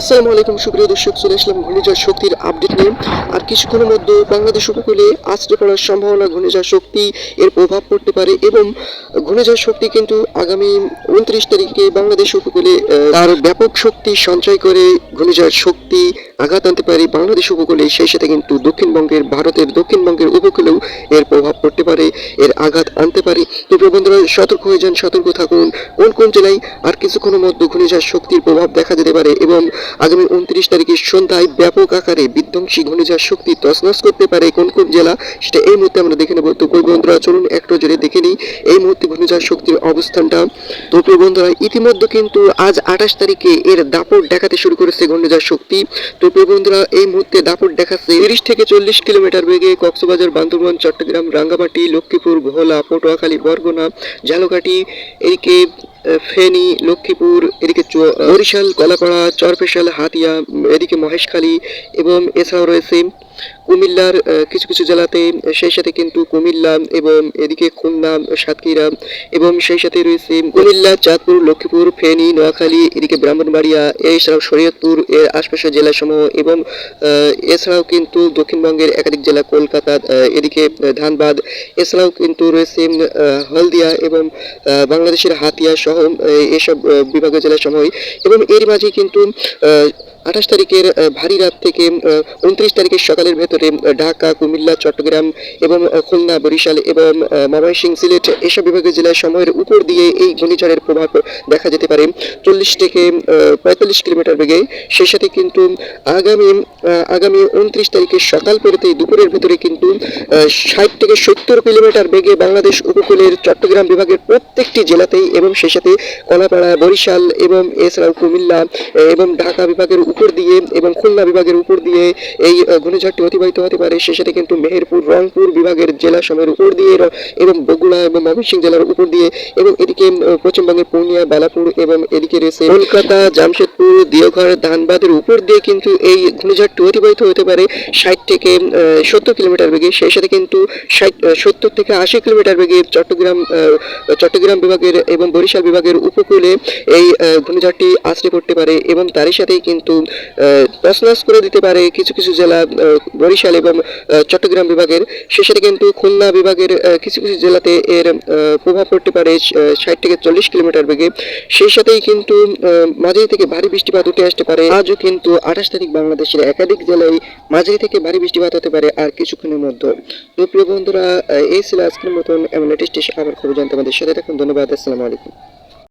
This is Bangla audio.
আসসালামু আলাইকুম, সুপ্রিয় দর্শক, চলে আসলাম ঘূর্ণিঝড় শক্তির আপডেট নিয়ে। আর কিছুক্ষণের মধ্যে বাংলাদেশ উপকূলে আছড়ে পড়ার সম্ভাবনা ঘূর্ণিঝড় শক্তি এর প্রভাব পড়তে পারে এবং ঘূর্ণিঝড় শক্তি কিন্তু আগামী উনত্রিশ তারিখে বাংলাদেশ উপকূলে তার ব্যাপক শক্তি সঞ্চয় করে ঘূর্ণিঝড় শক্তি আঘাত আনতে পারে। বাংলাদেশ উপকূলে সেই সাথে কিন্তু দক্ষিণবঙ্গের, ভারতের দক্ষিণবঙ্গের উপকূলেও এর প্রভাব পড়তে পারে, এর আঘাত আনতে পারে। তো বন্ধুরা, সতর্ক হয়ে যান, সতর্ক থাকুন। কোন কোন জেলায় আর কিছুক্ষণের মধ্যে ঘূর্ণিঝড় শক্তির প্রভাব দেখা যেতে পারে এবং আগামী উনত্রিশ তারিখে সন্ধ্যায় ব্যাপক আকারে বিধ্বংসী ঘূর্ণিঝড় শক্তি তছনছ করতে পারে কোন কোন জেলা, সেটা এই মুহূর্তে আমরা দেখে নেব। তো বন্ধুরা, চলুন একটু জেলে দেখে নিই। এই মুহূর্তে ঘূর্ণিঝড় শক্তির অবস্থানটা। তো প্রিয় বন্ধুরা, ইতিমধ্যে কিন্তু আজ আঠাশ তারিখে এর দাপট দেখাতে শুরু করেছে ঘূর্ণিঝড় শক্তি। তো প্রিয় বন্ধুরা, এই মুহূর্তে দাপট দেখাচ্ছে তিরিশ থেকে চল্লিশ কিলোমিটার বেগে কক্সবাজার, বান্দরবান, চট্টগ্রাম, রাঙ্গামাটি, লক্ষ্মীপুর ভোলা পটুয়াখালী, বরগুনা ঝালকাঠি এদিকে ফেনী লক্ষ্মীপুর এদিকে বরিশাল কলাপাড়া চরপেশাল হাতিয়া এদিকে মহেশখালী এবং এছাড়াও রয়েছে কুমিল্লার কিছু কিছু জেলাতে সেই সাথে কিন্তু কুমিল্লা এবং এদিকে খুলনা, সাতক্ষীরা এবং সেই সাথে রয়েছে কুমিল্লা, চাঁদপুর, লক্ষ্মীপুর, ফেনী, নোয়াখালী, এদিকে ব্রাহ্মণবাড়িয়া, এছাড়াও শরীয়তপুর, এর আশপাশের জেলাসমূহ এবং এছাড়াও কিন্তু দক্ষিণবঙ্গের একাধিক জেলা কলকাতা এদিকে ধানবাদ, এছাড়াও কিন্তু রয়েছে হলদিয়া এবং বাংলাদেশের হাতিয়া সহ এসব বিভাগীয় জেলা সমূহ এবং এর মাঝে কিন্তু আঠাশ তারিখের ভারী রাত থেকে উনত্রিশ তারিখের সকালের ভেতরে ঢাকা কুমিল্লা চট্টগ্রাম এবং খুলনা বরিশাল এবং ময়মনসিংহ সিলেট এসব বিভাগীয় জেলার সময়ের উপর দিয়ে এই ঘূর্ণিঝড়ের প্রভাব দেখা যেতে পারে। চল্লিশ থেকে পঁয়তাল্লিশ কিলোমিটার বেগে। সেই সাথে কিন্তু আগামী আগামী উনত্রিশ তারিখের সকাল পেরোতেই দুপুরের ভিতরে কিন্তু ষাট থেকে সত্তর কিলোমিটার বেগে বাংলাদেশ উপকূলের চট্টগ্রাম বিভাগের প্রত্যেকটি জেলাতেই এবং সেই সাথে কলাপাড়া বরিশাল এবং এছাড়াও কুমিল্লা এবং ঢাকা বিভাগের উপর দিয়ে এবং খুলনা বিভাগের উপর দিয়ে এই আহ, ঘূর্ণিঝড়টি অতিবাহিত হতে পারে। সে সাথে কিন্তু মেহেরপুর, রংপুর বিভাগের জেলা সময়ের উপর দিয়ে এবং বগুড়া এবং ময়মনসিংহ জেলার উপর দিয়ে এবং এদিকে পশ্চিমবঙ্গের পূর্ণিয়া, বেলাপুর এবং এদিকে রয়েছে কলকাতা, জামশেদপুর, দিওঘর, ধানবাদের উপর দিয়ে কিন্তু এই ঘূর্ণিঝড়টি অতিবাহিত হতে পারে। ষাট থেকে সত্তর কিলোমিটার বেগে। সেই সাথে কিন্তু ষাট সত্তর থেকে আশি কিলোমিটার বেগে চট্টগ্রাম চট্টগ্রাম বিভাগের এবং বরিশাল বিভাগের উপকূলে এই ঘূর্ণিঝড়টি আছড়ে পড়তে পারে এবং তারই সাথেই কিন্তু তছনছ করে দিতে পারে কিছু কিছু জেলা বরিশাল এবং চট্টগ্রাম বিভাগের। সাথে কিন্তু খুলনা বিভাগের কিছু কিছু জেলাতে এর প্রভাব পড়তে পারে ষাট থেকে চল্লিশ কিলোমিটার বেগে। সেই সাথেই কিন্তু মাঝারি থেকে ভারী বৃষ্টিপাত উঠে আসতে পারে। আজও কিন্তু আঠাশ তারিখ বাংলাদেশের একাধিক জেলায় মাঝারি থেকে ভারী বৃষ্টিপাত হতে পারে আর কিছুক্ষণের মধ্যে। তো প্রিয় বন্ধুরা এই ছিল আজকের মতন এমন লেটেস্ট আবার খবর জানতে আমাদের সাথে থাকুন। ধন্যবাদ, আসসালামু আলাইকুম।